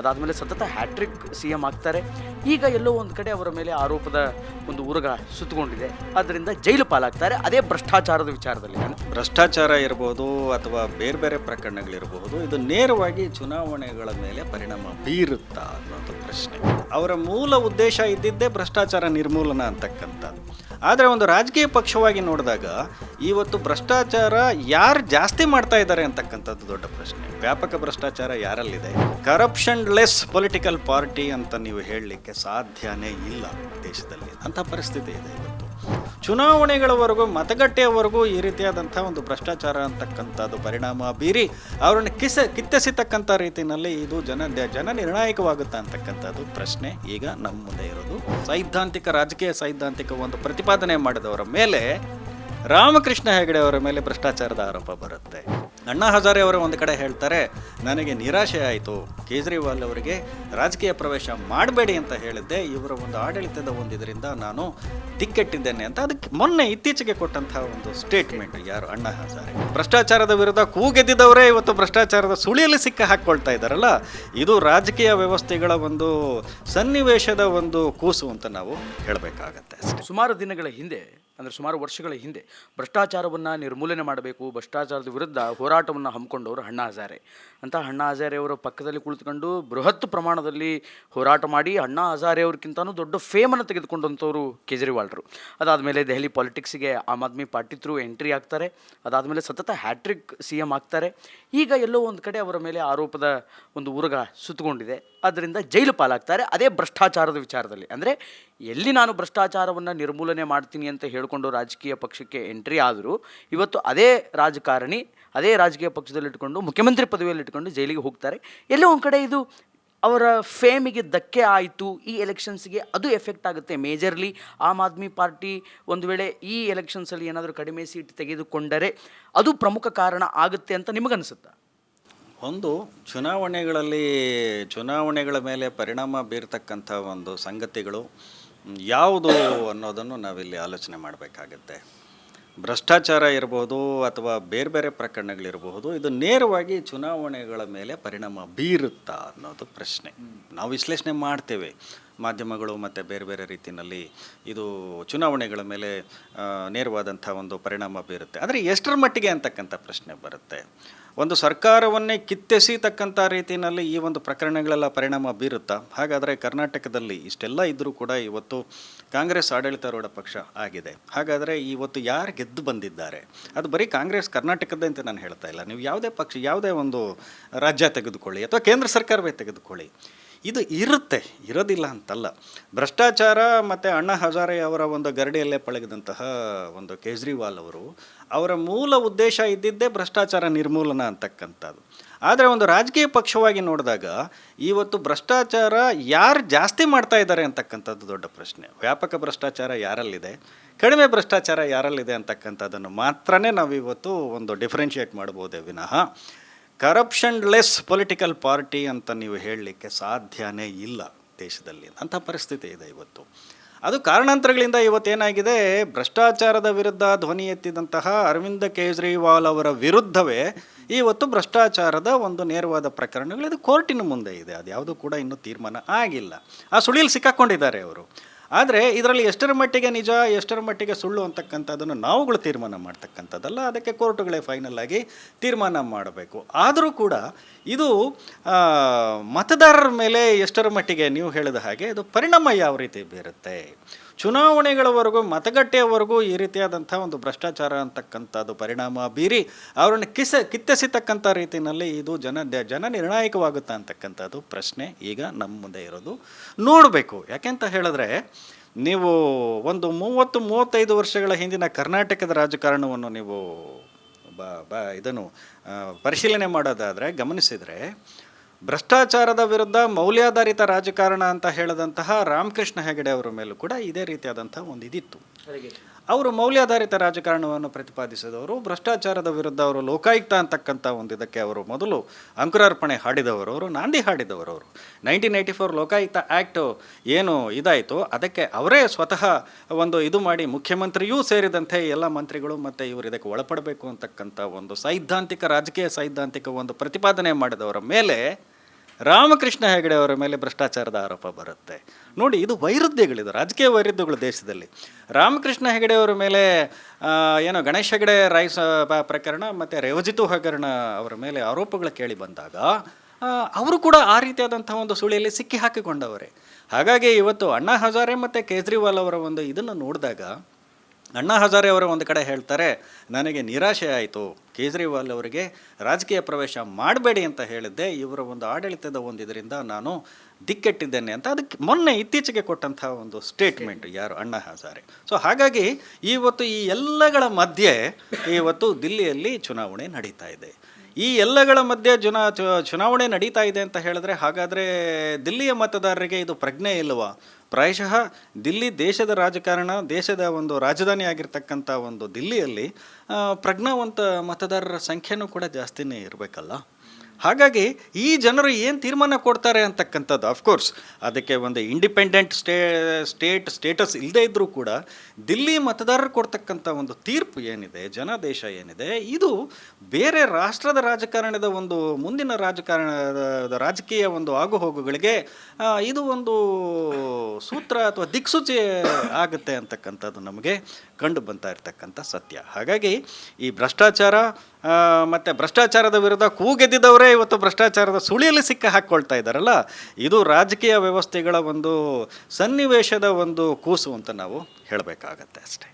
ಅದಾದಮೇಲೆ ಸತತ hat trick C M ಆಗ್ತಾರೆ. ಈಗ ಎಲ್ಲೋ ಒಂದು ಕಡೆ ಅವರ ಮೇಲೆ ಆರೋಪದ ಒಂದು ಉರುಗ ಸುತ್ತಕೊಂಡಿದೆ. ಅದರಿಂದ ಜೈಲು ಪಾಲಾಗ್ತಾರೆ. ಅದೇ ಭ್ರಷ್ಟಾಚಾರದ ವಿಚಾರದಲ್ಲಿ ಭ್ರಷ್ಟಾಚಾರ ಇರಬಹುದು ಅಥವಾ ಬೇರೆ ಬೇರೆ ಪ್ರಕರಣಗಳಿರಬಹುದು ಇದು ನೇರವಾಗಿ ಚುನಾವಣೆಗಳ ಮೇಲೆ ಪರಿಣಾಮ ಬೀರುತ್ತಾ ಅನ್ನೋದು ಪ್ರಶ್ನೆ. ಅವರ ಮೂಲ ಉದ್ದೇಶ ಇದ್ದಿದ್ದೇ ಭ್ರಷ್ಟಾಚಾರ ನಿರ್ಮೂಲನ ಅಂತಕ್ಕಂಥದ್ದು. ಆದರೆ ಒಂದು ರಾಜಕೀಯ ಪಕ್ಷವಾಗಿ ನೋಡಿದಾಗ ಇವತ್ತು ಭ್ರಷ್ಟಾಚಾರ ಯಾರು ಜಾಸ್ತಿ ಮಾಡ್ತಾ ಇದ್ದಾರೆ ಅಂತಕ್ಕಂಥದ್ದು ದೊಡ್ಡ ಪ್ರಶ್ನೆ. ವ್ಯಾಪಕ ಭ್ರಷ್ಟಾಚಾರ ಯಾರಲ್ಲಿದೆ? ಕರಪ್ಷನ್ ಲೆಸ್ ಪೊಲಿಟಿಕಲ್ ಪಾರ್ಟಿ ಅಂತ ನೀವು ಹೇಳಲಿಕ್ಕೆ ಸಾಧ್ಯನೇ ಇಲ್ಲ ದೇಶದಲ್ಲಿ. ಅಂಥ ಪರಿಸ್ಥಿತಿ ಇದೆ ಇವತ್ತು. ಚುನಾವಣೆಗಳವರೆಗೂ, ಮತಗಟ್ಟೆಯವರೆಗೂ ಈ ರೀತಿಯಾದಂಥ ಒಂದು ಭ್ರಷ್ಟಾಚಾರ ಅಂತಕ್ಕಂಥದ್ದು ಪರಿಣಾಮ ಬೀರಿ ಅವರನ್ನು ಕಿಸ, ಕಿತ್ತೆಸಿತಕ್ಕಂಥ ರೀತಿಯಲ್ಲಿ ಇದು ಜನ ಜನ ನಿರ್ಣಾಯಕವಾಗುತ್ತಾ ಅಂತಕ್ಕಂಥದ್ದು ಪ್ರಶ್ನೆ. ಈಗ ನಮ್ಮ ಮುಂದೆ ಇರೋದು ಸೈದ್ಧಾಂತಿಕ, ರಾಜಕೀಯ ಸೈದ್ಧಾಂತಿಕ ಒಂದು ಪ್ರತಿಪಾದನೆ ಮಾಡಿದವರ ಮೇಲೆ ರಾಮಕೃಷ್ಣ ಹೆಗಡೆ ಅವರ ಮೇಲೆ ಭ್ರಷ್ಟಾಚಾರದ ಆರೋಪ ಬರುತ್ತೆ. ಅಣ್ಣಾ ಹಜಾರೆ ಅವರು ಒಂದು ಕಡೆ ಹೇಳ್ತಾರೆ, ನನಗೆ ನಿರಾಶೆ ಆಯಿತು, ಕೇಜ್ರಿವಾಲ್ ಅವರಿಗೆ ರಾಜಕೀಯ ಪ್ರವೇಶ ಮಾಡಬೇಡಿ ಅಂತ ಹೇಳಿದ್ದೆ, ಇವರ ಒಂದು ಆಡಳಿತದ ಒಂದು ಇದರಿಂದ ನಾನು ದಿಕ್ಕೆಟ್ಟಿದ್ದೇನೆ ಅಂತ ಅದಕ್ಕೆ ಮೊನ್ನೆ ಇತ್ತೀಚೆಗೆ ಕೊಟ್ಟಂತಹ ಒಂದು ಸ್ಟೇಟ್ಮೆಂಟ್ ಯಾರು ಅಣ್ಣಾ ಹಜಾರೆ. ಭ್ರಷ್ಟಾಚಾರದ ವಿರುದ್ಧ ಕೂಗೆದ್ದಿದ್ದವರೇ ಇವತ್ತು ಭ್ರಷ್ಟಾಚಾರದ ಸುಳಿಯಲ್ಲಿ ಸಿಕ್ಕ ಹಾಕ್ಕೊಳ್ತಾ ಇದ್ದಾರಲ್ಲ, ಇದು ರಾಜಕೀಯ ವ್ಯವಸ್ಥೆಗಳ ಒಂದು ಸನ್ನಿವೇಶದ ಒಂದು ಕೂಸು ಅಂತ ನಾವು ಹೇಳಬೇಕಾಗತ್ತೆ ಸುಮಾರು ದಿನಗಳ ಹಿಂದೆ ಅಂದರೆ ಸುಮಾರು ವರ್ಷಗಳ ಹಿಂದೆ ಭ್ರಷ್ಟಾಚಾರವನ್ನು ನಿರ್ಮೂಲನೆ ಮಾಡಬೇಕು, ಭ್ರಷ್ಟಾಚಾರದ ವಿರುದ್ಧ ಹೋರಾಟವನ್ನು ಹಮ್ಮಿಕೊಂಡವರು ಅಣ್ಣಾ ಹಜಾರೆ. ಅಂತ ಅಣ್ಣಾ ಹಜಾರೆಯವರ ಪಕ್ಕದಲ್ಲಿ ಕುಳಿತುಕೊಂಡು ಬೃಹತ್ ಪ್ರಮಾಣದಲ್ಲಿ ಹೋರಾಟ ಮಾಡಿ ಅಣ್ಣಾ ಹಜಾರೆಯವ್ರಿಗಿಂತನೂ ದೊಡ್ಡ ಫೇಮನ್ನು ತೆಗೆದುಕೊಂಡಂಥವ್ರು ಕೇಜ್ರಿವಾಲ್ರು. ಅದಾದಮೇಲೆ Delhi ಪಾಲಿಟಿಕ್ಸಿಗೆ Aam Aadmi party through entry ಆಗ್ತಾರೆ. ಅದಾದಮೇಲೆ ಸತತ ಹ್ಯಾಟ್ರಿಕ್ ಸಿ ಎಂ ಆಗ್ತಾರೆ. ಈಗ ಎಲ್ಲೋ ಒಂದು ಕಡೆ ಅವರ ಮೇಲೆ ಆರೋಪದ ಒಂದು ಉರುಗ ಸುತ್ತಕೊಂಡಿದೆ. ಅದರಿಂದ ಜೈಲು ಪಾಲಾಗ್ತಾರೆ. ಅದೇ ಭ್ರಷ್ಟಾಚಾರದ ವಿಚಾರದಲ್ಲಿ. ಅಂದರೆ ಎಲ್ಲಿ ನಾನು ಭ್ರಷ್ಟಾಚಾರವನ್ನು ನಿರ್ಮೂಲನೆ ಮಾಡ್ತೀನಿ ಅಂತ ಹೇಳಿಕೊಂಡು ರಾಜಕೀಯ ಪಕ್ಷಕ್ಕೆ ಎಂಟ್ರಿ ಆದರೂ ಇವತ್ತು ಅದೇ ರಾಜಕಾರಣಿ, ಅದೇ ರಾಜಕೀಯ ಪಕ್ಷದಲ್ಲಿ ಇಟ್ಕೊಂಡು ಮುಖ್ಯಮಂತ್ರಿ ಪದವಿಯಲ್ಲಿ ಇಟ್ಕೊಂಡು ಜೈಲಿಗೆ ಹೋಗ್ತಾರೆ. ಎಲ್ಲೋ ಒಂದು ಕಡೆ ಇದು ಅವರ ಫೇಮಿಗೆ ಧಕ್ಕೆ ಆಯಿತು, ಈ ಎಲೆಕ್ಷನ್ಸ್ಗೆ ಅದು ಎಫೆಕ್ಟ್ ಆಗುತ್ತೆ. ಮೇಜರ್ಲಿ ಆಮ್ ಆದ್ಮಿ ಪಾರ್ಟಿ ಒಂದು ವೇಳೆ ಈ ಎಲೆಕ್ಷನ್ಸಲ್ಲಿ ಏನಾದರೂ ಕಡಿಮೆ ಸೀಟ್ ತೆಗೆದುಕೊಂಡರೆ ಅದು ಪ್ರಮುಖ ಕಾರಣ ಆಗುತ್ತೆ ಅಂತ ನಿಮಗನಿಸುತ್ತಾ? ಒಂದು ಚುನಾವಣೆಗಳಲ್ಲಿ, ಚುನಾವಣೆಗಳ ಮೇಲೆ ಪರಿಣಾಮ ಬೀರ್ತಕ್ಕಂಥ ಒಂದು ಸಂಗತಿಗಳು. ಯಾವುದು ಅನ್ನೋದನ್ನು ನಾವಿಲ್ಲಿ ಆಲೋಚನೆ ಮಾಡಬೇಕಾಗತ್ತೆ. ಭ್ರಷ್ಟಾಚಾರ ಇರಬಹುದು ಅಥವಾ ಬೇರೆ ಬೇರೆ ಪ್ರಕರಣಗಳಿರಬಹುದು ಇದು ನೇರವಾಗಿ ಚುನಾವಣೆಗಳ ಮೇಲೆ ಪರಿಣಾಮ ಬೀರುತ್ತಾ ಅನ್ನೋದು ಪ್ರಶ್ನೆ. ನಾವು ವಿಶ್ಲೇಷಣೆ ಮಾಡ್ತೇವೆ. ಮಾಧ್ಯಮಗಳು ಮತ್ತು ಬೇರೆ ಬೇರೆ ರೀತಿಯಲ್ಲಿ ಇದು ಚುನಾವಣೆಗಳ ಮೇಲೆ ನೇರವಾದಂಥ ಒಂದು ಪರಿಣಾಮ ಬೀರುತ್ತೆ. ಆದರೆ ಎಷ್ಟರ ಮಟ್ಟಿಗೆ ಅಂತಕ್ಕಂಥ ಪ್ರಶ್ನೆ ಬರುತ್ತೆ. ಒಂದು ಸರ್ಕಾರವನ್ನೇ ಕಿತ್ತೆಸಿತಕ್ಕಂಥ ರೀತಿಯಲ್ಲಿ ಈ ಒಂದು ಪ್ರಕರಣಗಳೆಲ್ಲ ಪರಿಣಾಮ ಬೀರುತ್ತಾ? ಹಾಗಾದರೆ ಕರ್ನಾಟಕದಲ್ಲಿ ಇಷ್ಟೆಲ್ಲ ಇದ್ದರೂ ಕೂಡ ಇವತ್ತು ಕಾಂಗ್ರೆಸ್ ಆಡಳಿತಾರೂಢ ಪಕ್ಷ ಆಗಿದೆ. ಹಾಗಾದರೆ ಇವತ್ತು ಯಾರು ಗೆದ್ದು ಬಂದಿದ್ದಾರೆ? ಅದು ಬರೀ ಕಾಂಗ್ರೆಸ್ ಕರ್ನಾಟಕದ್ದೇ ಅಂತ ನಾನು ಹೇಳ್ತಾ ಇಲ್ಲ. ನೀವು ಯಾವುದೇ ಪಕ್ಷ, ಯಾವುದೇ ಒಂದು ರಾಜ್ಯ ತೆಗೆದುಕೊಳ್ಳಿ ಅಥವಾ ಕೇಂದ್ರ ಸರ್ಕಾರವೇ ತೆಗೆದುಕೊಳ್ಳಿ. ಇದು ಇರುತ್ತೆ, ಇರೋದಿಲ್ಲ ಅಂತಲ್ಲ. ಭ್ರಷ್ಟಾಚಾರ ಮತ್ತು ಅಣ್ಣ ಹಜಾರೆ ಅವರ ಒಂದು ಗರಡಿಯಲ್ಲೇ ಪಳಗಿದಂತಹ ಒಂದು ಕೇಜ್ರಿವಾಲ್ ಅವರು, ಅವರ ಮೂಲ ಉದ್ದೇಶ ಇದ್ದಿದ್ದೇ ಭ್ರಷ್ಟಾಚಾರ ನಿರ್ಮೂಲನ ಅಂತಕ್ಕಂಥದ್ದು. ಆದರೆ ಒಂದು ರಾಜಕೀಯ ಪಕ್ಷವಾಗಿ ನೋಡಿದಾಗ ಇವತ್ತು ಭ್ರಷ್ಟಾಚಾರ ಯಾರು ಜಾಸ್ತಿ ಮಾಡ್ತಾ ಇದ್ದಾರೆ ಅಂತಕ್ಕಂಥದ್ದು ದೊಡ್ಡ ಪ್ರಶ್ನೆ. ವ್ಯಾಪಕ ಭ್ರಷ್ಟಾಚಾರ ಯಾರಲ್ಲಿದೆ? ಕಡಿಮೆ ಭ್ರಷ್ಟಾಚಾರ ಯಾರಲ್ಲಿದೆ ಅಂತಕ್ಕಂಥದ್ದನ್ನು ಮಾತ್ರನೇ ನಾವು ಇವತ್ತು ಒಂದು ಡಿಫ್ರೆನ್ಷಿಯೇಟ್ ಮಾಡ್ಬೋದೇ ವಿನಃ. ಕರಪ್ಷನ್ ಲೆಸ್ ಪೊಲಿಟಿಕಲ್ ಪಾರ್ಟಿ ಅಂತ ನೀವು ಹೇಳಲಿಕ್ಕೆ ಸಾಧ್ಯನೇ ಇಲ್ಲ ದೇಶದಲ್ಲಿ. ಅಂಥ ಪರಿಸ್ಥಿತಿ ಇದೆ ಇವತ್ತು. ಅದು ಕಾರಣಾಂತರಗಳಿಂದ ಇವತ್ತೇನಾಗಿದೆ? ಭ್ರಷ್ಟಾಚಾರದ ವಿರುದ್ಧ ಧ್ವನಿ ಎತ್ತಿದಂತಹ ಅರವಿಂದ ಕೇಜ್ರಿವಾಲ್ ಅವರ ವಿರುದ್ಧವೇ ಇವತ್ತು ಭ್ರಷ್ಟಾಚಾರದ ಒಂದು ನೇರವಾದ ಪ್ರಕರಣಗಳು. ಇದು ಕೋರ್ಟಿನ ಮುಂದೆ ಇದೆ. ಅದು ಯಾವುದೂ ಕೂಡ ಇನ್ನೂ ತೀರ್ಮಾನ ಆಗಿಲ್ಲ. ಆ ಸುಳಿಯಲ್ಲಿ ಸಿಕ್ಕಾಕ್ಕೊಂಡಿದ್ದಾರೆ ಅವರು. ಆದರೆ ಇದರಲ್ಲಿ ಎಷ್ಟರ ಮಟ್ಟಿಗೆ ನಿಜ, ಎಷ್ಟರ ಮಟ್ಟಿಗೆ ಸುಳ್ಳು ಅಂತಕ್ಕಂಥದ್ದನ್ನು ನಾವುಗಳು ತೀರ್ಮಾನ ಮಾಡ್ತಕ್ಕಂಥದ್ದಲ್ಲ, ಅದಕ್ಕೆ ಕೋರ್ಟುಗಳೇ ಫೈನಲ್ ಆಗಿ ತೀರ್ಮಾನ ಮಾಡಬೇಕು. ಆದರೂ ಕೂಡ ಇದು ಮತದಾರರ ಮೇಲೆ ಎಷ್ಟರ ಮಟ್ಟಿಗೆ ನೀವು ಹೇಳಿದ ಹಾಗೆ ಇದು ಪರಿಣಾಮ ಯಾವ ರೀತಿ ಬೀರುತ್ತೆ? ಚುನಾವಣೆಗಳವರೆಗೂ, ಮತಗಟ್ಟೆಯವರೆಗೂ ಈ ರೀತಿಯಾದಂಥ ಒಂದು ಭ್ರಷ್ಟಾಚಾರ ಅಂತಕ್ಕಂಥದ್ದು ಪರಿಣಾಮ ಬೀರಿ ಅವರನ್ನು ಕಿಸ, ಕಿತ್ತೆಸಿತಕ್ಕಂಥ ರೀತಿಯಲ್ಲಿ ಇದು ಜನ ಜನ ನಿರ್ಣಾಯಕವಾಗುತ್ತಾ ಅಂತಕ್ಕಂಥದ್ದು ಪ್ರಶ್ನೆ ಈಗ ನಮ್ಮ ಮುಂದೆ ಇರೋದು. ನೋಡಬೇಕು. ಯಾಕೆಂತ ಹೇಳಿದ್ರೆ, ನೀವು ಒಂದು ಮೂವತ್ತು, ಮೂವತ್ತೈದು ವರ್ಷಗಳ ಹಿಂದಿನ ಕರ್ನಾಟಕದ ರಾಜಕಾರಣವನ್ನು ನೀವು ಬ ಬ, ಇದನ್ನು ಪರಿಶೀಲನೆ ಮಾಡೋದಾದರೆ ಗಮನಿಸಿದರೆ ಭ್ರಷ್ಟಾಚಾರದ ವಿರುದ್ಧ ಮೌಲ್ಯಾಧಾರಿತ ರಾಜಕಾರಣ ಅಂತ ಹೇಳಿದಂತಹ ರಾಮಕೃಷ್ಣ ಹೆಗಡೆ ಅವರ ಮೇಲೂ ಕೂಡ ಇದೇ ರೀತಿಯಾದಂತಹ ಒಂದು ಇದಿತ್ತು ಅವರು ಮೌಲ್ಯಾಧಾರಿತ ರಾಜಕಾರಣವನ್ನು ಪ್ರತಿಪಾದಿಸಿದವರು, ಭ್ರಷ್ಟಾಚಾರದ ವಿರುದ್ಧ ಅವರು ಲೋಕಾಯುಕ್ತ ಅಂತಕ್ಕಂಥ ಒಂದು ಇದಕ್ಕೆ ಅವರು ಮೊದಲು ಅಂಕುರಾರ್ಪಣೆ ಹಾಡಿದವರು ಅವರು, ನಾಂದಿ ಹಾಡಿದವರು ಅವರು. Nineteen eighty four Lokayukta act ಏನು ಇದಾಯಿತು ಅದಕ್ಕೆ ಅವರೇ ಸ್ವತಃ ಒಂದು ಇದು ಮಾಡಿ ಮುಖ್ಯಮಂತ್ರಿಯೂ ಸೇರಿದಂತೆ ಎಲ್ಲ ಮಂತ್ರಿಗಳು ಮತ್ತು ಇವರು ಇದಕ್ಕೆ ಒಳಪಡಬೇಕು ಅಂತಕ್ಕಂಥ ಒಂದು ಸೈದ್ಧಾಂತಿಕ, ರಾಜಕೀಯ ಸೈದ್ಧಾಂತಿಕ ಒಂದು ಪ್ರತಿಪಾದನೆ ಮಾಡಿದವರ ಮೇಲೆ ರಾಮಕೃಷ್ಣ ಹೆಗಡೆ ಅವರ ಮೇಲೆ ಭ್ರಷ್ಟಾಚಾರದ ಆರೋಪ ಬರುತ್ತೆ. ನೋಡಿ, ಇದು ವೈರುಧ್ಯಗಳಿದು, ರಾಜಕೀಯ ವೈರುಧ್ಯಗಳು ದೇಶದಲ್ಲಿ. ರಾಮಕೃಷ್ಣ ಹೆಗಡೆ ಅವರ ಮೇಲೆ ಏನೋ ಗಣೇಶ್ ಹೆಗಡೆ ರಾಯ್ ಪ್ರಕರಣ ಮತ್ತು ರೇವಜಿತು ಹಗರಣ ಅವರ ಮೇಲೆ ಆರೋಪಗಳು ಕೇಳಿ ಬಂದಾಗ ಅವರು ಕೂಡ ಆ ರೀತಿಯಾದಂಥ ಒಂದು ಸುಳಿಯಲ್ಲಿ ಸಿಕ್ಕಿ ಹಾಕಿಕೊಂಡವರೇ. ಹಾಗಾಗಿ ಇವತ್ತು ಅಣ್ಣಾ ಹಜಾರೆ ಮತ್ತು ಕೇಜ್ರಿವಾಲ್ ಅವರ ಒಂದು ಇದನ್ನು ನೋಡಿದಾಗ ಅಣ್ಣಾ ಹಜಾರೆ ಅವರ ಒಂದು ಕಡೆ ಹೇಳ್ತಾರೆ, ನನಗೆ ನಿರಾಶೆ ಆಯಿತು, ಕೇಜ್ರಿವಾಲ್ ಅವರಿಗೆ ರಾಜಕೀಯ ಪ್ರವೇಶ ಮಾಡಬೇಡಿ ಅಂತ ಹೇಳಿದ್ದೆ, ಇವರ ಒಂದು ಆಡಳಿತದ ಒಂದು ಇದರಿಂದ ನಾನು ದಿಕ್ಕೆಟ್ಟಿದ್ದೇನೆ ಅಂತ ಅದಕ್ಕೆ ಮೊನ್ನೆ ಇತ್ತೀಚೆಗೆ ಕೊಟ್ಟಂತಹ ಒಂದು ಸ್ಟೇಟ್ಮೆಂಟ್ ಯಾರು ಅಣ್ಣಾ ಹಜಾರೆ. ಸೊ ಹಾಗಾಗಿ ಇವತ್ತು ಈ ಎಲ್ಲಗಳ ಮಧ್ಯೆ ಇವತ್ತು ದಿಲ್ಲಿಯಲ್ಲಿ ಚುನಾವಣೆ ನಡೀತಾ ಇದೆ. ಈ ಎಲ್ಲಗಳ ಮಧ್ಯೆ ಚುನಾ ಚುನಾವಣೆ ನಡೀತಾ ಇದೆ ಅಂತ ಹೇಳಿದ್ರೆ ಹಾಗಾದರೆ ದಿಲ್ಲಿಯ ಮತದಾರರಿಗೆ ಇದು ಪ್ರಜ್ಞೆ ಇಲ್ಲವಾ ಪ್ರಾಯಶಃ ದಿಲ್ಲಿ ದೇಶದ ರಾಜಕಾರಣ, ದೇಶದ ಒಂದು ರಾಜಧಾನಿ ಆಗಿರ್ತಕ್ಕಂಥ ಒಂದು ದಿಲ್ಲಿಯಲ್ಲಿ ಪ್ರಜ್ಞಾವಂತ ಮತದಾರರ ಸಂಖ್ಯೆನೂ ಕೂಡ ಜಾಸ್ತಿನೇ ಇರಬೇಕಲ್ಲ? ಹಾಗಾಗಿ ಈ ಜನರು ಏನು ತೀರ್ಮಾನ ಕೊಡ್ತಾರೆ ಅಂತಕ್ಕಂಥದ್ದು ಅಫ್ಕೋರ್ಸ್ ಅದಕ್ಕೆ ಒಂದು ಇಂಡಿಪೆಂಡೆಂಟ್ ಸ್ಟೇ ಸ್ಟೇಟ್ ಸ್ಟೇಟಸ್ ಇಲ್ಲದೇ ಇದ್ದರೂ ಕೂಡ ದಿಲ್ಲಿ ಮತದಾರರು ಕೊಡ್ತಕ್ಕಂಥ ಒಂದು ತೀರ್ಪು ಏನಿದೆ, ಜನಾದೇಶ ಏನಿದೆ, ಇದು ಬೇರೆ ರಾಷ್ಟ್ರದ ರಾಜಕಾರಣದ ಒಂದು ಮುಂದಿನ ರಾಜಕಾರಣದ ರಾಜಕೀಯ ಒಂದು ಆಗುಹೋಗುಗಳಿಗೆ ಇದು ಒಂದು ಸೂತ್ರ ಅಥವಾ ದಿಕ್ಸೂಚಿ ಆಗುತ್ತೆ ಅಂತಕ್ಕಂಥದ್ದು ನಮಗೆ. ಕಂಡು ಬಂತಾ ಇರ್ತಕ್ಕಂಥ ಸತ್ಯ. ಹಾಗಾಗಿ ಈ ಭ್ರಷ್ಟಾಚಾರ ಮತ್ತು ಭ್ರಷ್ಟಾಚಾರದ ವಿರುದ್ಧ ಕೂಗೆದ್ದಿದ್ದವರೇ ಇವತ್ತು ಭ್ರಷ್ಟಾಚಾರದ ಸುಳಿಯಲ್ಲಿ ಸಿಕ್ಕ ಹಾಕ್ಕೊಳ್ತಾ ಇದ್ದಾರಲ್ಲ? ಇದು ರಾಜಕೀಯ ವ್ಯವಸ್ಥೆಗಳ ಒಂದು ಸನ್ನಿವೇಶದ ಒಂದು ಕೂಸು ಅಂತ ನಾವು ಹೇಳಬೇಕಾಗತ್ತೆ ಅಷ್ಟೇ.